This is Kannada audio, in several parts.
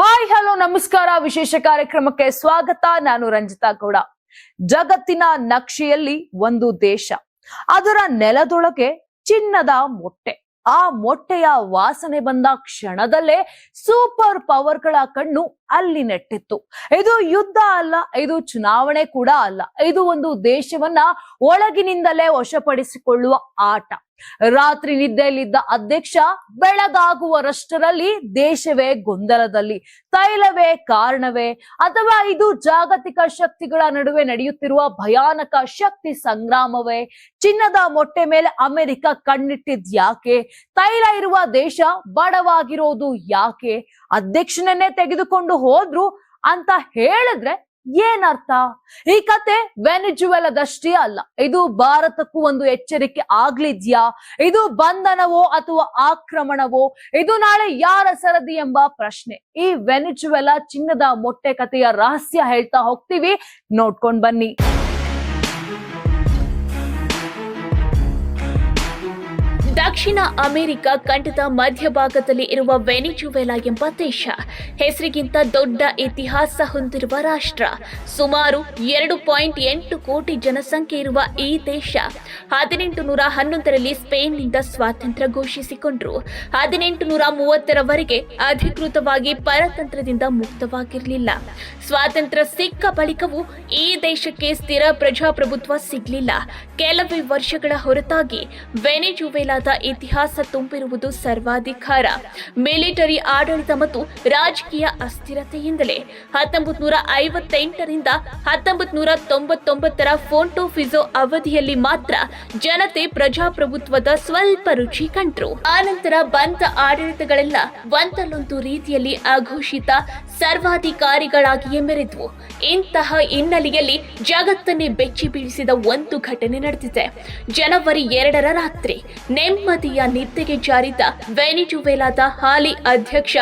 ಹಾಯ್ ಹಲೋ ನಮಸ್ಕಾರ. ವಿಶೇಷ ಕಾರ್ಯಕ್ರಮಕ್ಕೆ ಸ್ವಾಗತ. ನಾನು ರಂಜಿತಾ ಗೌಡ. ಜಗತ್ತಿನ ನಕ್ಷೆಯಲ್ಲಿ ಒಂದು ದೇಶ. ಅದರ ನೆಲದೊಳಗೆ ಚಿನ್ನದ ಮೊಟ್ಟೆ. ಆ ಮೊಟ್ಟೆಯ ವಾಸನೆ ಬಂದ ಕ್ಷಣದಲ್ಲೇ ಸೂಪರ್ ಪವರ್ಗಳ ಕಣ್ಣು ಅಲ್ಲಿ ನೆಟ್ಟಿತ್ತು. ಇದು ಯುದ್ಧ ಅಲ್ಲ, ಇದು ಚುನಾವಣೆ ಕೂಡ ಅಲ್ಲ. ಇದು ಒಂದು ದೇಶವನ್ನ ಒಳಗಿನಿಂದಲೇ ವಶಪಡಿಸಿಕೊಳ್ಳುವ ಆಟ. ರಾತ್ರಿ ನಿದ್ದೆಯಲ್ಲಿದ್ದ ಅಧ್ಯಕ್ಷ ಬೆಳಗಾಗುವರಷ್ಟರಲ್ಲಿ ದೇಶವೇ ಗೊಂದಲದಲ್ಲಿ. ತೈಲವೇ ಕಾರಣವೇ? ಅಥವಾ ಇದು ಜಾಗತಿಕ ಶಕ್ತಿಗಳ ನಡುವೆ ನಡೆಯುತ್ತಿರುವ ಭಯಾನಕ ಶಕ್ತಿ ಸಂಗ್ರಾಮವೇ? ಚಿನ್ನದ ಮೊಟ್ಟೆ ಮೇಲೆ ಅಮೆರಿಕ ಕಣ್ಣಿಟ್ಟಿದ್ ಯಾಕೆ? ತೈಲ ಇರುವ ದೇಶ ಬಡವಾಗಿರೋದು ಯಾಕೆ? ಅಧ್ಯಕ್ಷನನ್ನೇ ತೆಗೆದುಕೊಂಡು ಹೋದ್ರು ಅಂತ ಹೇಳಿದ್ರೆ ಏನರ್ಥ? ಈ ಕತೆ ವೆನಿಜುವೆಲದಷ್ಟೇ ಅಲ್ಲ. ಇದು ಭಾರತಕ್ಕೂ ಒಂದು ಎಚ್ಚರಿಕೆ ಆಗ್ಲಿದ್ಯಾ? ಇದು ಬಂಧನವೋ ಅಥವಾ ಆಕ್ರಮಣವೋ? ಇದು ನಾಳೆ ಯಾರ ಸರದಿ ಎಂಬ ಪ್ರಶ್ನೆ. ಈ ವೆನಿಜುವೆಲಾ ಚಿನ್ನದ ಮೊಟ್ಟೆ ಕಥೆಯ ರಹಸ್ಯ ಹೇಳ್ತಾ ಹೋಗ್ತೀವಿ. ನೋಡ್ಕೊಂಡ್ ಬನ್ನಿ. ದಕ್ಷಿಣ ಅಮೆರಿಕ ಖಂಡದ ಮಧ್ಯಭಾಗದಲ್ಲಿ ಇರುವ ವೆನಿಜುವೆಲಾ ಎಂಬ ದೇಶ. ಹೆಸರಿಗಿಂತ ದೊಡ್ಡ ಇತಿಹಾಸ ಹೊಂದಿರುವ ರಾಷ್ಟ್ರ. ಸುಮಾರು ಎರಡು ಪಾಯಿಂಟ್ ಎಂಟು ಕೋಟಿ ಜನಸಂಖ್ಯೆ ಇರುವ ಈ ದೇಶ. ಹದಿನೆಂಟು ನೂರ ಹನ್ನೊಂದರಲ್ಲಿ ಸ್ಪೇನ್ನಿಂದ ಸ್ವಾತಂತ್ರ್ಯ ಘೋಷಿಸಿಕೊಂಡ್ರು. ಹದಿನೆಂಟು ನೂರ ಮೂವತ್ತರವರೆಗೆ ಅಧಿಕೃತವಾಗಿ ಪರತಂತ್ರದಿಂದ ಮುಕ್ತವಾಗಿರಲಿಲ್ಲ. ಸ್ವಾತಂತ್ರ್ಯ ಸಿಕ್ಕ ಬಳಿಕವೂ ಈ ದೇಶಕ್ಕೆ ಸ್ಥಿರ ಪ್ರಜಾಪ್ರಭುತ್ವ ಸಿಗಲಿಲ್ಲ. ಕೆಲವೇ ವರ್ಷಗಳ ಹೊರತಾಗಿ ವೆನೆಜುವೆಲಾದ ಇತಿಹಾಸ ತುಂಬಿರುವುದು ಸರ್ವಾಧಿಕಾರ. ಮಿಲಿಟರಿ ಆಡಳಿತ ಮತ್ತು ರಾಜಕೀಯ ಅಸ್ಥಿರತೆಯಿಂದಲೇ ಹತ್ತೊಂಬತ್ ನೂರ ಐವತ್ತೆಂಟರಿಂದ ಹತ್ತೊಂಬತ್ ನೂರ ತೊಂಬತ್ತೊಂಬತ್ತರ ಫೋಂಟೋ ಫಿಜೋ ಅವಧಿಯಲ್ಲಿ ಮಾತ್ರ ಜನತೆ ಪ್ರಜಾಪ್ರಭುತ್ವದ ಸ್ವಲ್ಪ ರುಚಿ ಕಂಡ್ರು. ಆನಂತರ ಬಂದ ಆಡಳಿತಗಳೆಲ್ಲ ಒಂದಲ್ಲೊಂದು ರೀತಿಯಲ್ಲಿ ಅಘೋಷಿತ ಸರ್ವಾಧಿಕಾರಿಗಳಾಗಿಯೇ ಮೆರೆದ್ವು. ಇಂತಹ ಹಿನ್ನೆಲೆಯಲ್ಲಿ ಜಗತ್ತನ್ನೇ ಬೆಚ್ಚಿ ಬೀಳಿಸಿದ ಒಂದು ಘಟನೆ ನಡೆದಿದೆ. ಜನವರಿ ಎರಡರ ರಾತ್ರಿ ನೆಮ್ಮದಿಯ ನಿದ್ದೆಗೆ ಜಾರಿದ್ದ ವೆನಿಜುವೆಲಾದ ಹಾಲಿ ಅಧ್ಯಕ್ಷ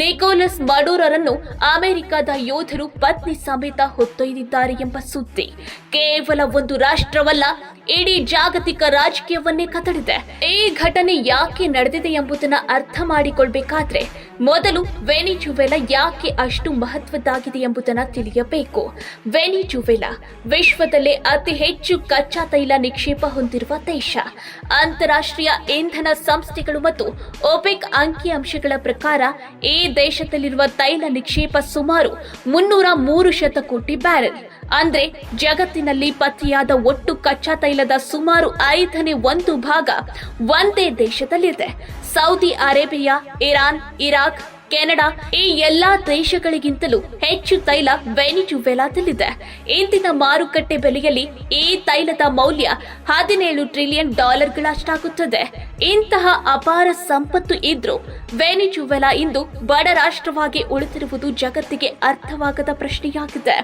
ನಿಕೋಲಸ್ ಮಡೂರರನ್ನು ಅಮೆರಿಕದ ಯೋಧರು ಪತ್ನಿ ಸಮೇತ ಹೊತ್ತೊಯ್ದಿದ್ದಾರೆ ಎಂಬ ಸುದ್ದಿ. ಕೇವಲ ಒಂದು ರಾಷ್ಟ್ರವಲ್ಲ, ಇಡೀ ಜಾಗತಿಕ ರಾಜಕೀಯವನ್ನೇ ಕದಡಿದೆ. ಈ ಘಟನೆ ಯಾಕೆ ನಡೆದಿದೆ ಎಂಬುದನ್ನ ಅರ್ಥ ಮಾಡಿಕೊಳ್ಬೇಕಾದ್ರೆ, ಮೊದಲು ವೆನಿಜುವೆಲಾ ಯಾಕೆ ಅಷ್ಟು ಮಹತ್ವದ್ದಾಗಿದೆ ಎಂಬುದನ್ನ ತಿಳಿಯಬೇಕು. ವೆನಿಜುವೆಲಾ ವಿಶ್ವದಲ್ಲೇ ಅತಿ ಹೆಚ್ಚು ಕಚ್ಚಾ ತೈಲ ನಿಕ್ಷೇಪ ಹೊಂದಿರುವ ದೇಶ. ಅಂತಾರಾಷ್ಟ್ರೀಯ ಇಂಧನ ಸಂಸ್ಥೆಗಳು ಮತ್ತು ಒಪೆಕ್ ಅಂಕಿಅಂಶಗಳ ಪ್ರಕಾರ, ಈ ದೇಶದಲ್ಲಿರುವ ತೈಲ ನಿಕ್ಷೇಪ ಸುಮಾರು ಮುನ್ನೂರ ಮೂರು ಶತಕೋಟಿ ಬ್ಯಾರೆಲ್. ಅಂದ್ರೆ ಜಗತ್ತಿನಲ್ಲಿ ಪತ್ತೆಯಾದ ಒಟ್ಟು ಕಚ್ಚಾ ತೈಲದ ಸುಮಾರು ಐದನೇ ಒಂದು ಭಾಗ ಒಂದೇ ದೇಶದಲ್ಲಿದೆ. Saudi Arabia, Iran, Iraq, Canada ಈ ಎಲ್ಲಾ ದೇಶಗಳಿಗಿಂತಲೂ ಹೆಚ್ಚು ತೈಲ ವೆನಿಜುವೆಲಾದಲ್ಲಿದೆ. ಇಂದಿನ ಮಾರುಕಟ್ಟೆ ಬೆಲೆಯಲ್ಲಿ ಈ ತೈಲದ ಮೌಲ್ಯ ಹದಿನೇಳು ಟ್ರಿಲಿಯನ್ ಡಾಲರ್ಗಳಷ್ಟಾಗುತ್ತದೆ ಇಂತಹ ಅಪಾರ ಸಂಪತ್ತು ಇದ್ರೂ ವೆನಿಜುವೆಲಾ ಇಂದು ಬಡ ರಾಷ್ಟ್ರವಾಗಿ ಉಳಿದಿರುವುದು ಜಗತ್ತಿಗೆ ಅರ್ಥವಾಗದ ಪ್ರಶ್ನೆಯಾಗಿದೆ.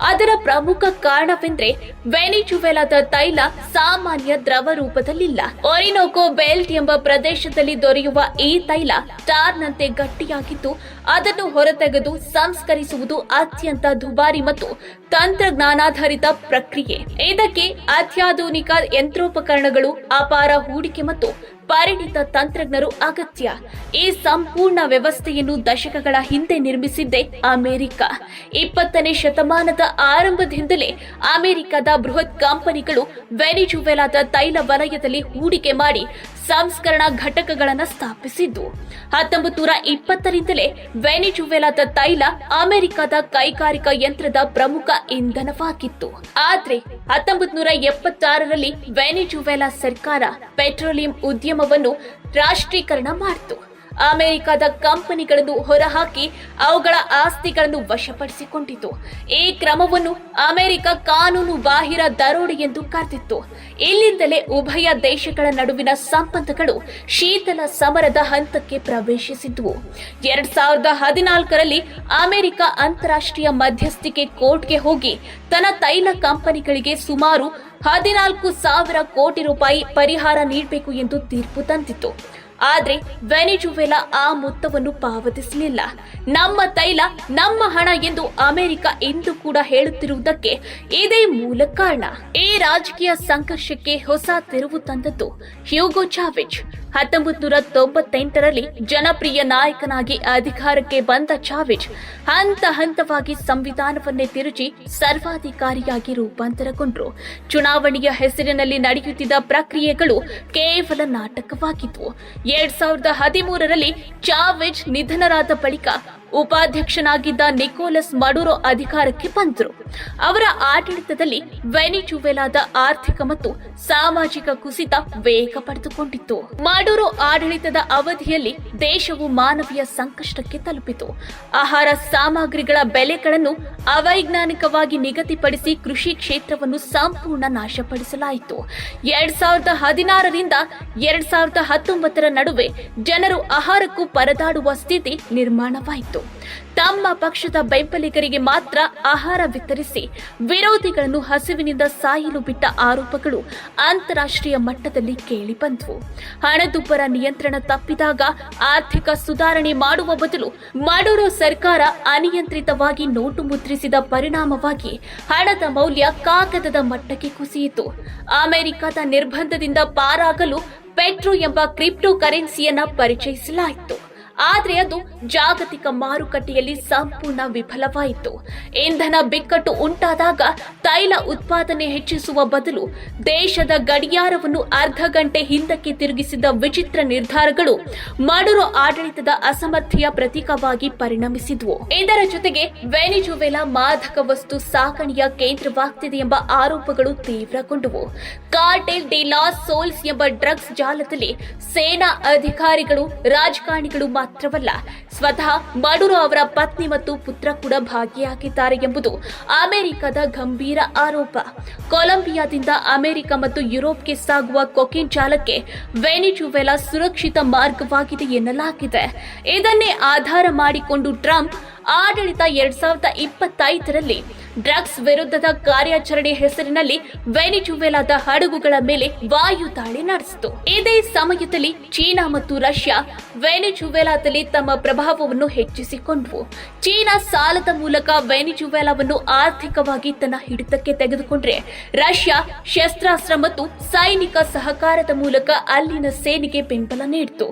ಅದರ ಪ್ರಮುಖ ಕಾರಣವೆಂದ್ರೆ ವೆನಿಜುವೆಲಾದ ತೈಲ ಸಾಮಾನ್ಯ ದ್ರವ ರೂಪದಲ್ಲಿಲ್ಲ. ಒರಿನೋಕೋ ಬೆಲ್ಟ್ ಎಂಬ ಪ್ರದೇಶದಲ್ಲಿ ದೊರೆಯುವ ಈ ತೈಲ ಟಾರ್ನಂತೆ ಗಟ್ಟಿಯಾಗಿದ್ದು, ಅದನ್ನು ಹೊರತೆಗೆದು ಸಂಸ್ಕರಿಸುವುದು ಅತ್ಯಂತ ದುಬಾರಿ ಮತ್ತು ತಂತ್ರಜ್ಞಾನಾಧಾರಿತ ಪ್ರಕ್ರಿಯೆ. ಇದಕ್ಕೆ ಅತ್ಯಾಧುನಿಕ ಯಂತ್ರೋಪಕರಣಗಳು ಅಪಾರ ಹೂಡಿಕೆ ಮತ್ತು ಪರಿಣಿತ ತಂತ್ರಜ್ಞರು ಅಗತ್ಯ. ಈ ಸಂಪೂರ್ಣ ವ್ಯವಸ್ಥೆಯನ್ನು ದಶಕಗಳ ಹಿಂದೆ ನಿರ್ಮಿಸಿದ್ದೇ ಅಮೆರಿಕ. ಇಪ್ಪತ್ತನೇ ಶತಮಾನದ ಆರಂಭದಿಂದಲೇ ಅಮೆರಿಕದ ಬೃಹತ್ ಕಂಪನಿಗಳು ವೆನಿಜುವೆಲಾದ ತೈಲ ವಲಯದಲ್ಲಿ ಹೂಡಿಕೆ ಮಾಡಿ ಸಂಸ್ಕರಣಾ ಘಟಕಗಳನ್ನು ಸ್ಥಾಪಿಸಿದ್ದು. ಹತ್ತೊಂಬತ್ತು ನೂರ ಇಪ್ಪತ್ತರಿಂದಲೇ ವೆನಿಜುವೆಲಾದ ತೈಲ ಅಮೆರಿಕದ ಕೈಗಾರಿಕಾ ಯಂತ್ರದ ಪ್ರಮುಖ ಇಂಧನವಾಗಿತ್ತು. ಆದ್ರೆ ಹತ್ತೊಂಬತ್ತು ನೂರ ಎಪ್ಪತ್ತಾರರಲ್ಲಿ ವೆನಿಜುವೆಲಾ ಸರ್ಕಾರ ಪೆಟ್ರೋಲಿಯಂ ಉದ್ಯಮವನ್ನು ರಾಷ್ಟ್ರೀಕರಣ ಮಾಡಿತು. ಅಮೆರಿಕದ ಕಂಪನಿಗಳನ್ನು ಹೊರಹಾಕಿ ಅವುಗಳ ಆಸ್ತಿಗಳನ್ನು ವಶಪಡಿಸಿಕೊಂಡಿತು. ಈ ಕ್ರಮವನ್ನು ಅಮೆರಿಕ ಕಾನೂನು ಬಾಹಿರ ದರೋಡೆ ಎಂದು ಕರೆದಿತ್ತು. ಇಲ್ಲಿಂದಲೇ ಉಭಯ ದೇಶಗಳ ನಡುವಿನ ಸಂಬಂಧಗಳು ಶೀತಲ ಸಮರದ ಹಂತಕ್ಕೆ ಪ್ರವೇಶಿಸಿದ್ವು. ಎರಡ್ ಸಾವಿರದ ಹದಿನಾಲ್ಕರಲ್ಲಿ ಅಮೆರಿಕ ಅಂತಾರಾಷ್ಟ್ರೀಯ ಮಧ್ಯಸ್ಥಿಕೆ ಕೋರ್ಟ್ಗೆ ಹೋಗಿ ತನ್ನ ತೈಲ ಕಂಪನಿಗಳಿಗೆ ಸುಮಾರು ಹದಿನಾಲ್ಕು ಸಾವಿರ ಕೋಟಿ ರೂಪಾಯಿ ಪರಿಹಾರ ನೀಡಬೇಕು ಎಂದು ತೀರ್ಪು ತಂದಿತ್ತು. ಆದ್ರೆ ವೆನಿಜುವೆಲಾ ಆ ಮೊತ್ತವನ್ನು ಪಾವತಿಸಲಿಲ್ಲ. ನಮ್ಮ ತೈಲ, ನಮ್ಮ ಹಣ ಎಂದು ಅಮೆರಿಕ ಇಂದು ಕೂಡ ಹೇಳುತ್ತಿರುವುದಕ್ಕೆ ಇದೇ ಮೂಲ ಕಾರಣ. ಈ ರಾಜಕೀಯ ಸಂಘರ್ಷಕ್ಕೆ ಹೊಸ ತಿರುವು ತಂದದ್ದು ಹ್ಯೂಗೋ ಚಾವೆಜ್. ಹತ್ತೊಂಬತ್ತು ನೂರ ತೊಂಬತ್ತೆಂಟರಲ್ಲಿ ಜನಪ್ರಿಯ ನಾಯಕನಾಗಿ ಅಧಿಕಾರಕ್ಕೆ ಬಂದ ಚಾವೆಜ್ ಹಂತ ಹಂತವಾಗಿ ಸಂವಿಧಾನವನ್ನೇ ತಿರುಚಿ ಸರ್ವಾಧಿಕಾರಿಯಾಗಿ ರೂಪಾಂತರಗೊಂಡ್ರು. ಚುನಾವಣೆಯ ಹೆಸರಿನಲ್ಲಿ ನಡೆಯುತ್ತಿದ್ದ ಪ್ರಕ್ರಿಯೆಗಳು ಕೇವಲ ನಾಟಕವಾಗಿದ್ವು. ಎರಡ್ ಸಾವಿರದ ಹದಿಮೂರರಲ್ಲಿ ಚಾವೆಜ್ ನಿಧನರಾದ ಬಳಿಕ ಉಪಾಧ್ಯಕ್ಷನಾಗಿದ್ದ ನಿಕೋಲಸ್ ಮಡುರೋ ಅಧಿಕಾರಕ್ಕೆ ಬಂದರು. ಅವರ ಆಡಳಿತದಲ್ಲಿ ವೆನಿಚುವೆಲಾದ ಆರ್ಥಿಕ ಮತ್ತು ಸಾಮಾಜಿಕ ಕುಸಿತ ವೇಗ ಪಡೆದುಕೊಂಡಿತ್ತು. ಮಡುರೋ ಆಡಳಿತದ ಅವಧಿಯಲ್ಲಿ ದೇಶವು ಮಾನವೀಯ ಸಂಕಷ್ಟಕ್ಕೆ ತಲುಪಿತು. ಆಹಾರ ಸಾಮಗ್ರಿಗಳ ಬೆಲೆಗಳನ್ನು ಅವೈಜ್ಞಾನಿಕವಾಗಿ ನಿಗದಿಪಡಿಸಿ ಕೃಷಿ ಕ್ಷೇತ್ರವನ್ನು ಸಂಪೂರ್ಣ ನಾಶಪಡಿಸಲಾಯಿತು. ಎರಡ್ ಸಾವಿರದ ಹದಿನಾರರಿಂದ ಎರಡ್ ಸಾವಿರದ ಹತ್ತೊಂಬತ್ತರ ನಡುವೆ ಜನರು ಆಹಾರಕ್ಕೂ ಪರದಾಡುವ ಸ್ಥಿತಿ ನಿರ್ಮಾಣವಾಯಿತು. ತಮ್ಮ ಪಕ್ಷದ ಬೆಂಬಲಿಗರಿಗೆ ಮಾತ್ರ ಆಹಾರ ವಿತರಿಸಿ ವಿರೋಧಿಗಳನ್ನು ಹಸಿವಿನಿಂದ ಸಾಯಲು ಬಿಟ್ಟ ಆರೋಪಗಳು ಅಂತಾರಾಷ್ಟ್ರೀಯ ಮಟ್ಟದಲ್ಲಿ ಕೇಳಿಬಂದವು ಹಣದುಬ್ಬರ ನಿಯಂತ್ರಣ ತಪ್ಪಿದಾಗ ಆರ್ಥಿಕ ಸುಧಾರಣೆ ಮಾಡುವ ಬದಲು ಮಡೂರು ಸರ್ಕಾರ ಅನಿಯಂತ್ರಿತವಾಗಿ ನೋಟು ಮುದ್ರಿಸಿದ ಪರಿಣಾಮವಾಗಿ ಹಣದ ಮೌಲ್ಯ ಕಾಗದದ ಮಟ್ಟಕ್ಕೆ ಕುಸಿಯಿತು. ಅಮೆರಿಕದ ನಿರ್ಬಂಧದಿಂದ ಪಾರಾಗಲು ಪೆಟ್ರೋ ಎಂಬ ಕ್ರಿಪ್ಟೋ ಕರೆನ್ಸಿಯನ್ನ ಪರಿಚಯಿಸಲಾಯಿತು. ಆದ್ರೆ ಅದು ಜಾಗತಿಕ ಮಾರುಕಟ್ಟೆಯಲ್ಲಿ ಸಂಪೂರ್ಣ ವಿಫಲವಾಯಿತು. ಇಂಧನ ಬಿಕ್ಕಟ್ಟು ಉಂಟಾದಾಗ ತೈಲ ಉತ್ಪಾದನೆ ಹೆಚ್ಚಿಸುವ ಬದಲು ದೇಶದ ಗಡಿಯಾರವನ್ನು ಅರ್ಧ ಗಂಟೆ ಹಿಂದಕ್ಕೆ ತಿರುಗಿಸಿದ ವಿಚಿತ್ರ ನಿರ್ಧಾರಗಳು ಮಡುರು ಆಡಳಿತದ ಅಸಮರ್ಥೆಯ ಪ್ರತೀಕವಾಗಿ ಪರಿಣಮಿಸಿದ್ವು. ಇದರ ಜೊತೆಗೆ ವೆನಿಜುವೆಲಾ ಮಾದಕ ವಸ್ತು ಸಾಗಣೆಯ ಕೇಂದ್ರವಾಗ್ತಿದೆ ಎಂಬ ಆರೋಪಗಳು ತೀವ್ರಗೊಂಡವು. ಕಾರ್ಟೆಲ್ ಡಿ ಲಾಸ್ ಸೋಲ್ಸ್ ಎಂಬ ಡ್ರಗ್ಸ್ ಜಾಲದಲ್ಲಿ ಸೇನಾ ಅಧಿಕಾರಿಗಳು, ರಾಜಕಾರಣಿಗಳು ಮಾತ್ರವಲ್ಲ, ಸ್ವತಃ ಮಡುರು ಅವರ ಪತ್ನಿ ಮತ್ತು ಪುತ್ರ ಕೂಡ ಭಾಗಿಯಾಗಿದ್ದಾರೆ ಎಂಬುದು ಅಮೆರಿಕದ ಗಂಭೀರ ಆರೋಪ. ಕೊಲಂಬಿಯಾದಿಂದ ಅಮೆರಿಕ ಮತ್ತು ಯುರೋಪ್ಗೆ ಸಾಗುವ ಕೊಕಿನ್ ಜಾಲಕ್ಕೆ ವೆನಿಜುವೆಲಾ ಸುರಕ್ಷಿತ ಮಾರ್ಗವಾಗಿದೆ ಎನ್ನಲಾಗಿದೆ. ಇದನ್ನೇ ಆಧಾರ ಮಾಡಿಕೊಂಡು ಟ್ರಂಪ್ ಆಡಳಿತ ಎರಡ್ ಸಾವಿರದ ಇಪ್ಪತ್ತೈದರಲ್ಲಿ ಡ್ರಗ್ಸ್ ವಿರುದ್ಧದ ಕಾರ್ಯಾಚರಣೆ ಹೆಸರಿನಲ್ಲಿ ವೆನಿಜುವೆಲಾದ ಹಡಗುಗಳ ಮೇಲೆ ವಾಯು ದಾಳಿ ನಡೆಸಿತು. ಇದೇ ಸಮಯದಲ್ಲಿ ಚೀನಾ ಮತ್ತು ರಷ್ಯಾ ವೆನಿಜುವೆಲಾದಲ್ಲಿ ತಮ್ಮ ಪ್ರಭಾವವನ್ನು ಹೆಚ್ಚಿಸಿಕೊಂಡವು. ಚೀನಾ ಸಾಲದ ಮೂಲಕ ವೆನಿಜುವೆಲಾವನ್ನು ಆರ್ಥಿಕವಾಗಿ ತನ್ನ ಹಿಡಿತಕ್ಕೆ ತೆಗೆದುಕೊಂಡ್ರೆ, ರಷ್ಯಾ ಶಸ್ತ್ರಾಸ್ತ್ರ ಮತ್ತು ಸೈನಿಕ ಸಹಕಾರದ ಮೂಲಕ ಅಲ್ಲಿನ ಸೇನೆಗೆ ಬೆಂಬಲ ನೀಡಿತು.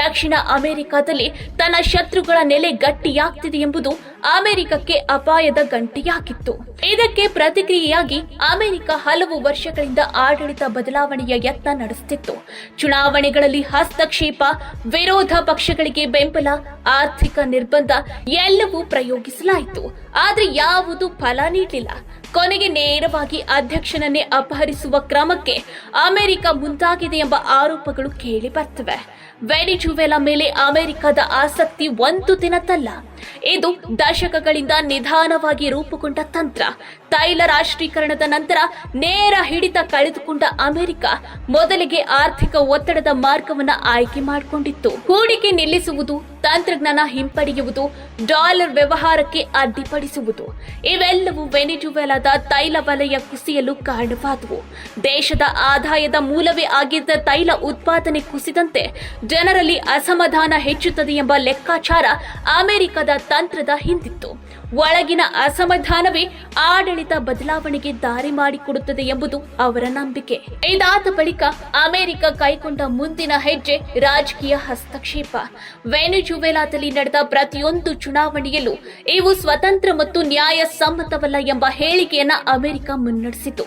ದಕ್ಷಿಣ ಅಮೆರಿಕದಲ್ಲಿ ತನ್ನ ಶತ್ರುಗಳ ನೆಲೆ ಗಟ್ಟಿಯಾಗ್ತಿದೆ ಎಂಬುದು ಅಮೆರಿಕಕ್ಕೆ ಅಪಾಯದ ಗಂಟೆಯಾಗಿತ್ತು. ಇದಕ್ಕೆ ಪ್ರತಿಕ್ರಿಯೆಯಾಗಿ ಅಮೆರಿಕ ಹಲವು ವರ್ಷಗಳಿಂದ ಆಡಳಿತ ಬದಲಾವಣೆಯ ಯತ್ನ ನಡೆಸುತ್ತಿತ್ತು ಚುನಾವಣೆಗಳಲ್ಲಿ ಹಸ್ತಕ್ಷೇಪ, ವಿರೋಧ ಪಕ್ಷಗಳಿಗೆ ಬೆಂಬಲ, ಆರ್ಥಿಕ ನಿರ್ಬಂಧ ಎಲ್ಲವೂ ಪ್ರಯೋಗಿಸಲಾಯಿತು. ಆದರೆ ಯಾವುದು ಫಲ ನೀಡಲಿಲ್ಲ. ಕೊನೆಗೆ ನೇರವಾಗಿ ಅಧ್ಯಕ್ಷನನ್ನೇ ಅಪಹರಿಸುವ ಕ್ರಮಕ್ಕೆ ಅಮೆರಿಕ ಮುಂದಾಗಿದೆ ಎಂಬ ಆರೋಪಗಳು ಕೇಳಿ ಬರ್ತವೆ. ವೆನಿಜುವೆಲಾ ಮೇಲೆ ಅಮೆರಿಕದ ಆಸಕ್ತಿ ಒಂದು ದಿನದಲ್ಲ ಇದು ದಶಕಗಳಿಂದ ನಿಧಾನವಾಗಿ ರೂಪುಗೊಂಡ ತಂತ್ರ. ತೈಲ ರಾಷ್ಟ್ರೀಕರಣದ ನಂತರ ನೇರ ಹಿಡಿತ ಕಳೆದುಕೊಂಡ ಅಮೆರಿಕ ಮೊದಲಿಗೆ ಆರ್ಥಿಕ ಒತ್ತಡದ ಮಾರ್ಗವನ್ನು ಆಯ್ಕೆ ಮಾಡಿಕೊಂಡಿತ್ತು. ಹೂಡಿಕೆ ನಿಲ್ಲಿಸುವುದು, ತಂತ್ರಜ್ಞಾನ ಹಿಂಪಡೆಯುವುದು, ಡಾಲರ್ ವ್ಯವಹಾರಕ್ಕೆ ಅಡ್ಡಿಪಡಿಸುವುದು. ಇವೆಲ್ಲವೂ ವೆನಿಜುವೆಲಾದ ತೈಲ ವಲಯ ಕುಸಿಯಲು ಕಾರಣವಾದವು. ದೇಶದ ಆದಾಯದ ಮೂಲವೇ ಆಗಿದ್ದ ತೈಲ ಉತ್ಪಾದನೆ ಕುಸಿದಂತೆ ಜನರಲ್ಲಿ ಅಸಮಾಧಾನ ಹೆಚ್ಚುತ್ತದೆ ಎಂಬ ಲೆಕ್ಕಾಚಾರ ಅಮೆರಿಕದ ತಂತ್ರದ ಹಿಂದಿತ್ತು. ಒಳಗಿನ ಅಸಮಾಧಾನವೇ ಆಡಳಿತ ಬದಲಾವಣೆಗೆ ದಾರಿ ಮಾಡಿಕೊಡುತ್ತದೆ ಎಂಬುದು ಅವರ ನಂಬಿಕೆ. ಇದಾದ ಬಳಿಕ ಅಮೆರಿಕ ಕೈಗೊಂಡ ಮುಂದಿನ ಹೆಜ್ಜೆ ರಾಜಕೀಯ ಹಸ್ತಕ್ಷೇಪ. ವೆನಿಜುವೆಲಾದಲ್ಲಿ ನಡೆದ ಪ್ರತಿಯೊಂದು ಚುನಾವಣೆಯಲ್ಲೂ ಇವು ಸ್ವತಂತ್ರ ಮತ್ತು ನ್ಯಾಯ ಸಮ್ಮತವಲ್ಲ ಎಂಬ ಹೇಳಿಕೆಯನ್ನ ಅಮೆರಿಕ ಮುನ್ನಡೆಸಿತು.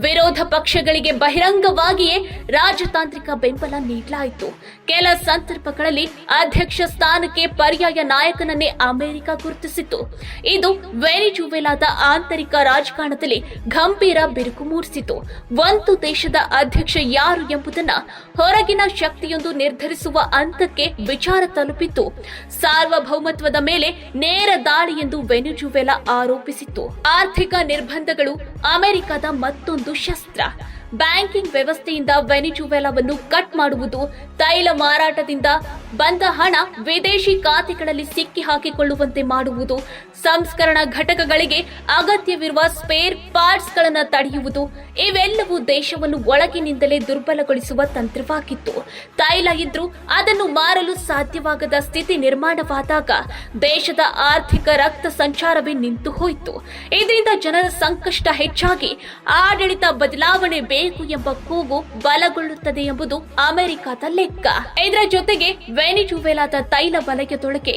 ವಿರೋಧ ಪಕ್ಷಗಳಿಗೆ ಬಹಿರಂಗವಾಗಿಯೇ ರಾಜತಾಂತ್ರಿಕ ಬೆಂಬಲ ನೀಡಲಾಯಿತು. ಕೆಲ ಸಂದರ್ಭಗಳಲ್ಲಿ ಅಧ್ಯಕ್ಷ ಸ್ಥಾನಕ್ಕೆ ಪರ್ಯಾಯ ನಾಯಕನನ್ನೇ ಅಮೆರಿಕ ಗುರುತಿಸಿತು ಇದು ವೆನಿಜುವೆಲಾದ ಆಂತರಿಕ ರಾಜಕಾರಣದಲ್ಲಿ ಗಂಭೀರ ಬಿರುಕು ಮೂಡಿಸಿತು. ಒಂದು ದೇಶದ ಅಧ್ಯಕ್ಷ ಯಾರು ಎಂಬುದನ್ನ ಹೊರಗಿನ ಶಕ್ತಿಯೊಂದು ನಿರ್ಧರಿಸುವ ಹಂತಕ್ಕೆ ವಿಚಾರ ತಲುಪಿತ್ತು ಸಾರ್ವಭೌಮತ್ವದ ಮೇಲೆ ನೇರ ದಾಳಿ ಎಂದು ವೆನಿಜುವೆಲಾ ಆರೋಪಿಸಿತ್ತು. ಆರ್ಥಿಕ ನಿರ್ಬಂಧಗಳು, ಅಮೆರಿಕದ ಮತ್ತೊಂದು ಶಸ್ತ್ರ. ಬ್ಯಾಂಕಿಂಗ್ ವ್ಯವಸ್ಥೆಯಿಂದ ವೆನಿಜುವೆಲಾವನ್ನು ಕಟ್ ಮಾಡುವುದು ತೈಲ ಮಾರಾಟದಿಂದ ಬಂದ ಹಣ ವಿದೇಶಿ ಖಾತೆಗಳಲ್ಲಿ ಸಿಕ್ಕಿ ಹಾಕಿಕೊಳ್ಳುವಂತೆ ಮಾಡುವುದು, ಸಂಸ್ಕರಣಾ ಘಟಕಗಳಿಗೆ ಅಗತ್ಯವಿರುವ ಸ್ಪೇರ್ ಪಾರ್ಟ್ಸ್ಗಳನ್ನು ತಡೆಯುವುದು, ಇವೆಲ್ಲವೂ ದೇಶವನ್ನು ಒಳಗಿನಿಂದಲೇ ದುರ್ಬಲಗೊಳಿಸುವ ತಂತ್ರವಾಗಿತ್ತು. ತೈಲ ಇದ್ರೂ ಅದನ್ನು ಮಾರಲು ಸಾಧ್ಯವಾಗದ ಸ್ಥಿತಿ ನಿರ್ಮಾಣವಾದಾಗ ದೇಶದ ಆರ್ಥಿಕ ರಕ್ತ ಸಂಚಾರವೇ ನಿಂತು ಹೋಯಿತು. ಇದರಿಂದ ಜನರ ಸಂಕಷ್ಟ ಹೆಚ್ಚಾಗಿ ಆಡಳಿತ ಬದಲಾವಣೆ ಬೇಕು ಎಂಬ ಕೂಗು ಬಲಗೊಳ್ಳುತ್ತದೆ ಎಂಬುದು ಅಮೆರಿಕದ ಲೆಕ್ಕ. ಇದರ ಜೊತೆಗೆ ವೆನಿಜುವೆಲಾದ ತೈಲ ವಲಯದೊಳಗೆ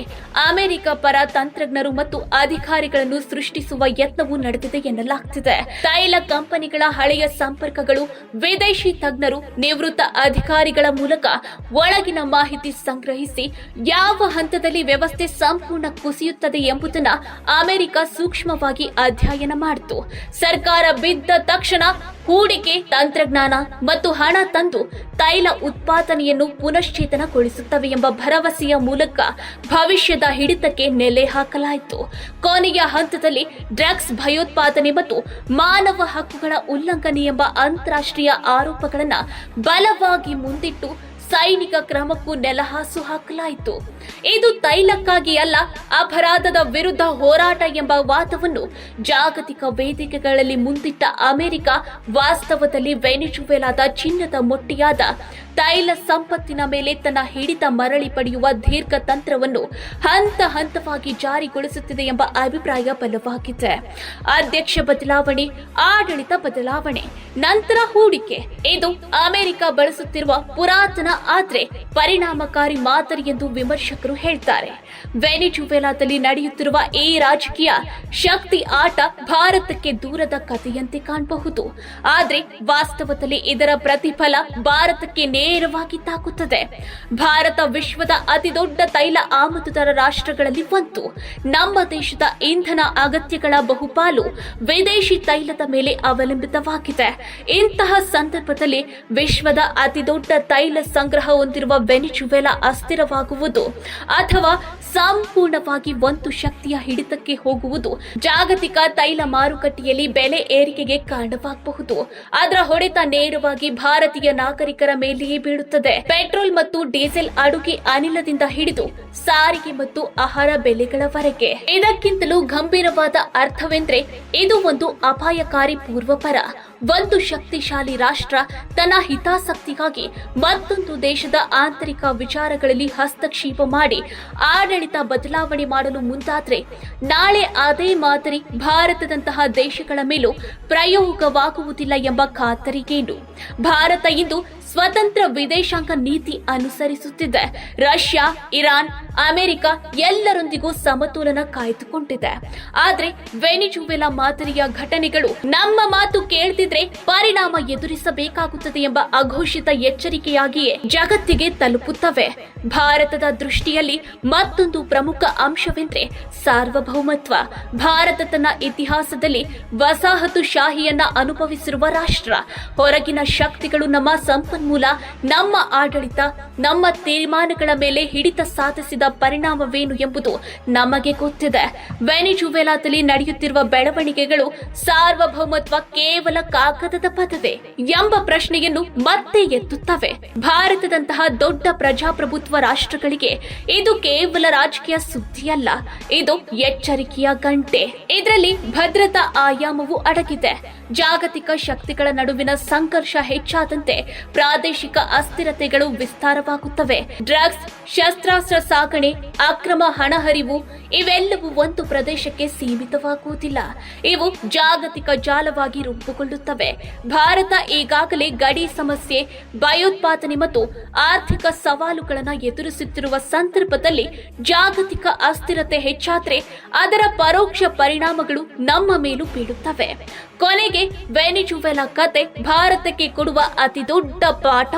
ಅಮೆರಿಕ ಪರ ತಂತ್ರಜ್ಞರು ಮತ್ತು ಅಧಿಕಾರಿಗಳನ್ನು ಸೃಷ್ಟಿಸುವ ಯತ್ನವೂ ನಡೆದಿದೆ ಎನ್ನಲಾಗ್ತಿದೆ. ತೈಲ ಕಂಪನಿಗಳ ಹಳೆಯ ಸಂಪರ್ಕಗಳು ವಿದೇಶಿ ತಜ್ಞರು, ನಿವೃತ್ತ ಅಧಿಕಾರಿಗಳ ಮೂಲಕ ಒಳಗಿನ ಮಾಹಿತಿ ಸಂಗ್ರಹಿಸಿ ಯಾವ ಹಂತದಲ್ಲಿ ವ್ಯವಸ್ಥೆ ಸಂಪೂರ್ಣ ಕುಸಿಯುತ್ತದೆ ಎಂಬುದನ್ನು ಅಮೆರಿಕ ಸೂಕ್ಷ್ಮವಾಗಿ ಅಧ್ಯಯನ ಮಾಡಿತು. ಸರ್ಕಾರ ಬಿದ್ದ ತಕ್ಷಣ ಹೂಡಿಕೆ, ತಂತ್ರಜ್ಞಾನ ಮತ್ತು ಹಣ ತಂದು ತೈಲ ಉತ್ಪಾದನೆಯನ್ನು ಪುನಶ್ಚೇತನಗೊಳಿಸುತ್ತವೆ ಎಂಬ ಭರವಸೆಯ ಮೂಲಕ ಭವಿಷ್ಯದ ಹಿಡಿತಕ್ಕೆ ನೆಲೆ ಹಾಕಲಾಯಿತು. ಕೊನೆಯ ಹಂತದಲ್ಲಿ ಡ್ರಗ್ಸ್ ಭಯೋತ್ಪಾದನೆ ಮತ್ತು ಮಾನವ ಹಕ್ಕುಗಳ ಉಲ್ಲಂಘನೆ ಎಂಬ ಅಂತಾರಾಷ್ಟ್ರೀಯ ಆರೋಪಗಳನ್ನು ಬಲವಾಗಿ ಮುಂದಿಟ್ಟು ಸೈನಿಕ ಕ್ರಮಕ್ಕೂ ನೆಲಹಾಸು ಹಾಕಲಾಯಿತು. ಇದು ತೈಲಕ್ಕಾಗಿ ಅಲ್ಲ, ಅಪರಾಧದ ವಿರುದ್ಧ ಹೋರಾಟ ಎಂಬ ವಾದವನ್ನು ಜಾಗತಿಕ ವೇದಿಕೆಗಳಲ್ಲಿ ಮುಂದಿಟ್ಟ ಅಮೆರಿಕ ವಾಸ್ತವದಲ್ಲಿ ವೆನಿಜುವೆಲಾದ ಚಿನ್ನದ ಮೊಟ್ಟೆಯಾದ ತೈಲ ಸಂಪತ್ತಿನ ಮೇಲೆ ತನ್ನ ಹಿಡಿತ ಮರಳಿ ಪಡೆಯುವ ದೀರ್ಘ ತಂತ್ರವನ್ನು ಹಂತ ಹಂತವಾಗಿ ಜಾರಿಗೊಳಿಸುತ್ತಿದೆ ಎಂಬ ಅಭಿಪ್ರಾಯ ಬಲವಾಗಿದೆ ಅಧ್ಯಕ್ಷ ಬದಲಾವಣೆ, ಆಡಳಿತ ಬದಲಾವಣೆ, ನಂತರ ಹೂಡಿಕೆ. ಇದು ಅಮೆರಿಕ ಬಳಸುತ್ತಿರುವ ಪುರಾತನ ಆದ್ರೆ ಪರಿಣಾಮಕಾರಿ ಮಾದರಿ ಎಂದು ವಿಮರ್ಶಕರು ಹೇಳ್ತಾರೆ. ವೆನಿಜುವೆಲಾದಲ್ಲಿ ನಡೆಯುತ್ತಿರುವ ಈ ರಾಜಕೀಯ ಶಕ್ತಿ ಆಟ ಭಾರತಕ್ಕೆ ದೂರದ ಕಥೆಯಂತೆ ಕಾಣಬಹುದು. ಆದ್ರೆ ವಾಸ್ತವದಲ್ಲಿ ಇದರ ಪ್ರತಿಫಲ ಭಾರತಕ್ಕೆ ನೇರವಾಗಿ ತಾಕುತ್ತದೆ. ಭಾರತ ವಿಶ್ವದ ಅತಿದೊಡ್ಡ ತೈಲ ಆಮದುದಾರ ರಾಷ್ಟ್ರಗಳಲ್ಲಿ ಒಂದು. ನಮ್ಮ ದೇಶದ ಇಂಧನ ಅಗತ್ಯಗಳ ಬಹುಪಾಲು ವಿದೇಶಿ ತೈಲದ ಮೇಲೆ ಅವಲಂಬಿತವಾಗಿದೆ. ಇಂತಹ ಸಂದರ್ಭದಲ್ಲಿ ವಿಶ್ವದ ಅತಿದೊಡ್ಡ ತೈಲ ಸಂಗ್ರಹ ಹೊಂದಿರುವ ವೆನಿಜುವೆಲಾ ಅಸ್ಥಿರವಾಗುವುದು ಅಥವಾ ಸಂಪೂರ್ಣವಾಗಿ ಒಂದು ಶಕ್ತಿಯ ಹಿಡಿತಕ್ಕೆ ಹೋಗುವುದು. ಜಾಗತಿಕ ತೈಲ ಮಾರುಕಟ್ಟೆಯಲ್ಲಿ ಬೆಲೆ ಏರಿಕೆಗೆ ಕಾರಣವಾಗಬಹುದು. ಅದರ ಹೊಡೆತ ನೇರವಾಗಿ ಭಾರತೀಯ ನಾಗರಿಕರ ಮೇಲೆಯೇ ಬೀಳುತ್ತದೆ. ಪೆಟ್ರೋಲ್ ಮತ್ತು ಡೀಸೆಲ್ ಅಡುಗೆ ಅನಿಲದಿಂದ ಹಿಡಿದು ಸಾರಿಗೆ ಮತ್ತು ಆಹಾರ ಬೆಲೆಗಳವರೆಗೆ. ಇದಕ್ಕಿಂತಲೂ ಗಂಭೀರವಾದ ಅರ್ಥವೆಂದ್ರೆ ಇದು ಒಂದು ಅಪಾಯಕಾರಿ ಪೂರ್ವಪರ. ಒಂದು ಶಕ್ತಿಶಾಲಿ ರಾಷ್ಟ್ರ ತನ್ನ ಹಿತಾಸಕ್ತಿಗಾಗಿ ಮತ್ತೊಂದು ದೇಶದ ಆಂತರಿಕ ವಿಚಾರಗಳಲ್ಲಿ ಹಸ್ತಕ್ಷೇಪ ಮಾಡಿ ಆಡಳಿತ ಬದಲಾವಣೆ ಮಾಡಲು ಮುಂದಾದ್ರೆ ನಾಳೆ ಅದೇ ಮಾದರಿ ಭಾರತದಂತಹ ದೇಶಗಳ ಮೇಲೂ ಪ್ರಯೋಗವಾಗುವುದಿಲ್ಲ ಎಂಬ ಖಾತರಿಗೇನು? ಭಾರತ ಇಂದು ಸ್ವತಂತ್ರ ವಿದೇಶಾಂಗ ನೀತಿ ಅನುಸರಿಸುತ್ತಿದೆ. ರಷ್ಯಾ, ಇರಾನ್, ಅಮೆರಿಕ ಎಲ್ಲರೊಂದಿಗೂ ಸಮತೋಲನ ಕಾಯ್ದುಕೊಂಡಿದೆ. ಆದ್ರೆ ವೆನಿಜುವೆಲಾ ಮಾದರಿಯ ಘಟನೆಗಳು ನಮ್ಮ ಮಾತು ಕೇಳ್ತಿದ್ರೆ ಪರಿಣಾಮ ಎದುರಿಸಬೇಕಾಗುತ್ತದೆ ಎಂಬ ಅಘೋಷಿತ ಎಚ್ಚರಿಕೆಯಾಗಿಯೇ ಜಗತ್ತಿಗೆ ತಲುಪುತ್ತವೆ. ಭಾರತದ ದೃಷ್ಟಿಯಲ್ಲಿ ಮತ್ತೊಂದು ಪ್ರಮುಖ ಅಂಶವೆಂದ್ರೆ ಸಾರ್ವಭೌಮತ್ವ. ಭಾರತ ತನ್ನ ಇತಿಹಾಸದಲ್ಲಿ ವಸಾಹತುಶಾಹಿಯನ್ನ ಅನುಭವಿಸಿರುವ ರಾಷ್ಟ್ರ. ಹೊರಗಿನ ಶಕ್ತಿಗಳು ನಮ್ಮ ಸಂಪನ್ಮೂಲ ನಮ್ಮ ಆಡಳಿತ, ನಮ್ಮ ತೀರ್ಮಾನಗಳ ಮೇಲೆ ಹಿಡಿತ ಸಾಧಿಸಿದ ಪರಿಣಾಮವೇನು ಎಂಬುದು ನಮಗೆ ಗೊತ್ತಿದೆ. ವೆನಿಜುವೆಲಾದಲ್ಲಿ ನಡೆಯುತ್ತಿರುವ ಬೆಳವಣಿಗೆಗಳು ಸಾರ್ವಭೌಮತ್ವ ಕೇವಲ ಕಾಗದದ ಪದವೇ ಎಂಬ ಪ್ರಶ್ನೆಯನ್ನು ಮತ್ತೆ ಎತ್ತುತ್ತವೆ. ಭಾರತದಂತಹ ದೊಡ್ಡ ಪ್ರಜಾಪ್ರಭುತ್ವ ರಾಷ್ಟ್ರಗಳಿಗೆ ಇದು ಕೇವಲ ರಾಜಕೀಯ ಸುದ್ದಿಯಲ್ಲ, ಇದು ಎಚ್ಚರಿಕೆಯ ಗಂಟೆ. ಇದರಲ್ಲಿ ಭದ್ರತಾ ಆಯಾಮವು ಅಡಗಿದೆ. ಜಾಗತಿಕ ಶಕ್ತಿಗಳ ನಡುವಿನ ಸಂಘರ್ಷ ಹೆಚ್ಚಾದಂತೆ ಪ್ರಾದೇಶಿಕ ಅಸ್ಥಿರತೆಗಳು ವಿಸ್ತಾರವಾಗುತ್ತವೆ. ಡ್ರಗ್ಸ್, ಶಸ್ತ್ರಾಸ್ತ್ರ ಸಾಗಣೆ, ಅಕ್ರಮ ಹಣ ಹರಿವು ಇವೆಲ್ಲವೂ ಒಂದು ಪ್ರದೇಶಕ್ಕೆ ಸೀಮಿತವಾಗುವುದಿಲ್ಲ. ಇವು ಜಾಗತಿಕ ಜಾಲವಾಗಿ ರೂಪುಗೊಳ್ಳುತ್ತವೆ. ಭಾರತ ಈಗಾಗಲೇ ಗಡಿ ಸಮಸ್ಯೆ, ಭಯೋತ್ಪಾದನೆ ಮತ್ತು ಆರ್ಥಿಕ ಸವಾಲುಗಳನ್ನು ಎದುರಿಸುತ್ತಿರುವ ಸಂದರ್ಭದಲ್ಲಿ ಜಾಗತಿಕ ಅಸ್ಥಿರತೆ ಹೆಚ್ಚಾದರೆ ಅದರ ಪರೋಕ್ಷ ಪರಿಣಾಮಗಳು ನಮ್ಮ ಮೇಲೂ ಬೀಳುತ್ತವೆ. ಕೊನೆಗೆ ವೆನಿಜುವೆಲಾ ಕತೆ, ಭಾರತಕ್ಕೆ ಕೊಡುವ ಅತಿ ದೊಡ್ಡ ಪಾಠ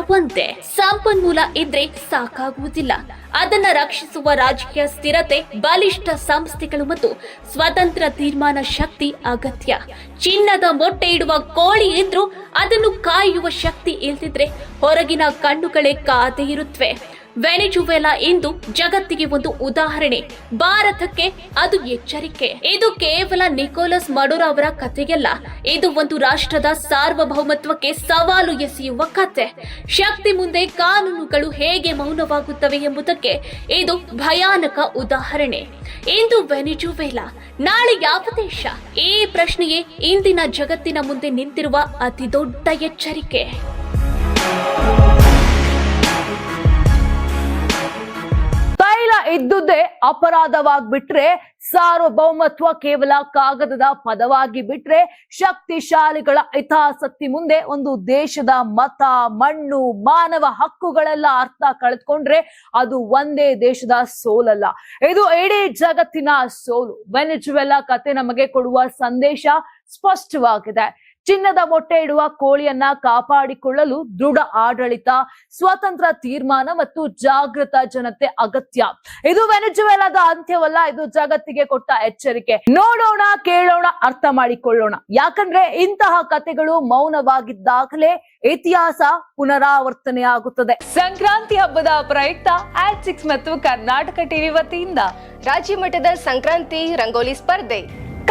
ಸಂಪನ್ಮೂಲ ಇದ್ರೆ ಸಾಕಾಗುವುದಿಲ್ಲ. ಅದನ್ನ ರಕ್ಷಿಸುವ ರಾಜಕೀಯ ಸ್ಥಿರತೆ, ಬಲಿಷ್ಠ ಸಂಸ್ಥೆಗಳು ಮತ್ತು ಸ್ವತಂತ್ರ ತೀರ್ಮಾನ ಶಕ್ತಿ ಅಗತ್ಯ. ಚಿನ್ನದ ಮೊಟ್ಟೆ ಇಡುವ ಕೋಳಿ ಇದ್ರೂ ಅದನ್ನು ಕಾಯುವ ಶಕ್ತಿ ಇಲ್ದಿದ್ರೆ ಹೊರಗಿನ ಕಣ್ಣುಗಳೇ ಕಾದೆ ಇರುತ್ತವೆ ವೆನಿಜುವೆಲಾ ಇಂದು ಜಗತ್ತಿಗೆ ಒಂದು ಉದಾಹರಣೆ. ಭಾರತಕ್ಕೆ ಅದು ಎಚ್ಚರಿಕೆ. ಇದು ಕೇವಲ ನಿಕೋಲಸ್ ಮಡುರಾ ಅವರ ಕಥೆಯಲ್ಲ. ಇದು ಒಂದು ರಾಷ್ಟ್ರದ ಸಾರ್ವಭೌಮತ್ವಕ್ಕೆ ಸವಾಲು ಎಸೆಯುವ ಕತೆ ಶಕ್ತಿ ಮುಂದೆ ಕಾನೂನುಗಳು ಹೇಗೆ ಮೌನವಾಗುತ್ತವೆ ಎಂಬುದಕ್ಕೆ ಇದು ಭಯಾನಕ ಉದಾಹರಣೆ. ಇಂದು ವೆನಿಜುವೆಲಾ, ನಾಳೆ ಯಾವ ದೇಶ? ಈ ಪ್ರಶ್ನೆಯೇ ಇಂದಿನ ಜಗತ್ತಿನ ಮುಂದೆ ನಿಂತಿರುವ ಅತಿ ದೊಡ್ಡ ಎಚ್ಚರಿಕೆ. ಇದ್ದುದೇ ಅಪರಾಧವಾಗ್ಬಿಟ್ರೆ ಸಾರ್ವಭೌಮತ್ವ ಕೇವಲ ಕಾಗದದ ಪದವಾಗಿ ಬಿಟ್ರೆ ಶಕ್ತಿಶಾಲಿಗಳ ಹಿತಾಸಕ್ತಿ ಮುಂದೆ ಒಂದು ದೇಶದ ಮತ, ಮಣ್ಣು, ಮಾನವ ಹಕ್ಕುಗಳೆಲ್ಲ ಅರ್ಥ ಕಳೆದುಕೊಂಡ್ರೆ ಅದು ಒಂದೇ ದೇಶದ ಸೋಲಲ್ಲ. ಇದು ಇಡೀ ಜಗತ್ತಿನ ಸೋಲು. ವೆನಿಜುವೆಲ್ಲ ಕತೆ ನಮಗೆ ಕೊಡುವ ಸಂದೇಶ ಸ್ಪಷ್ಟವಾಗಿದೆ. ಚಿನ್ನದ ಮೊಟ್ಟೆ ಇಡುವ ಕೋಳಿಯನ್ನ ಕಾಪಾಡಿಕೊಳ್ಳಲು ದೃಢ ಆಡಳಿತ, ಸ್ವತಂತ್ರ ತೀರ್ಮಾನ ಮತ್ತು ಜಾಗೃತ ಜನತೆ ಅಗತ್ಯ. ಇದು ವೆನೆಜುವೆಲಾದ ಅಂತ್ಯವಲ್ಲ, ಇದು ಜಗತ್ತಿಗೆ ಕೊಟ್ಟ ಎಚ್ಚರಿಕೆ. ನೋಡೋಣ, ಕೇಳೋಣ, ಅರ್ಥ ಮಾಡಿಕೊಳ್ಳೋಣ. ಯಾಕಂದ್ರೆ ಇಂತಹ ಕಥೆಗಳು ಮೌನವಾಗಿದ್ದಾಗಲೇ ಇತಿಹಾಸ ಪುನರಾವರ್ತನೆಯಾಗುತ್ತದೆ ಸಂಕ್ರಾಂತಿ ಹಬ್ಬದ ಪ್ರಯುಕ್ತ ಆಟ್ ಸಿಕ್ಸ್ ಮತ್ತು ಕರ್ನಾಟಕ ಟಿವಿ ವತಿಯಿಂದ ರಾಜ್ಯ ಮಟ್ಟದ ಸಂಕ್ರಾಂತಿ ರಂಗೋಲಿ ಸ್ಪರ್ಧೆ.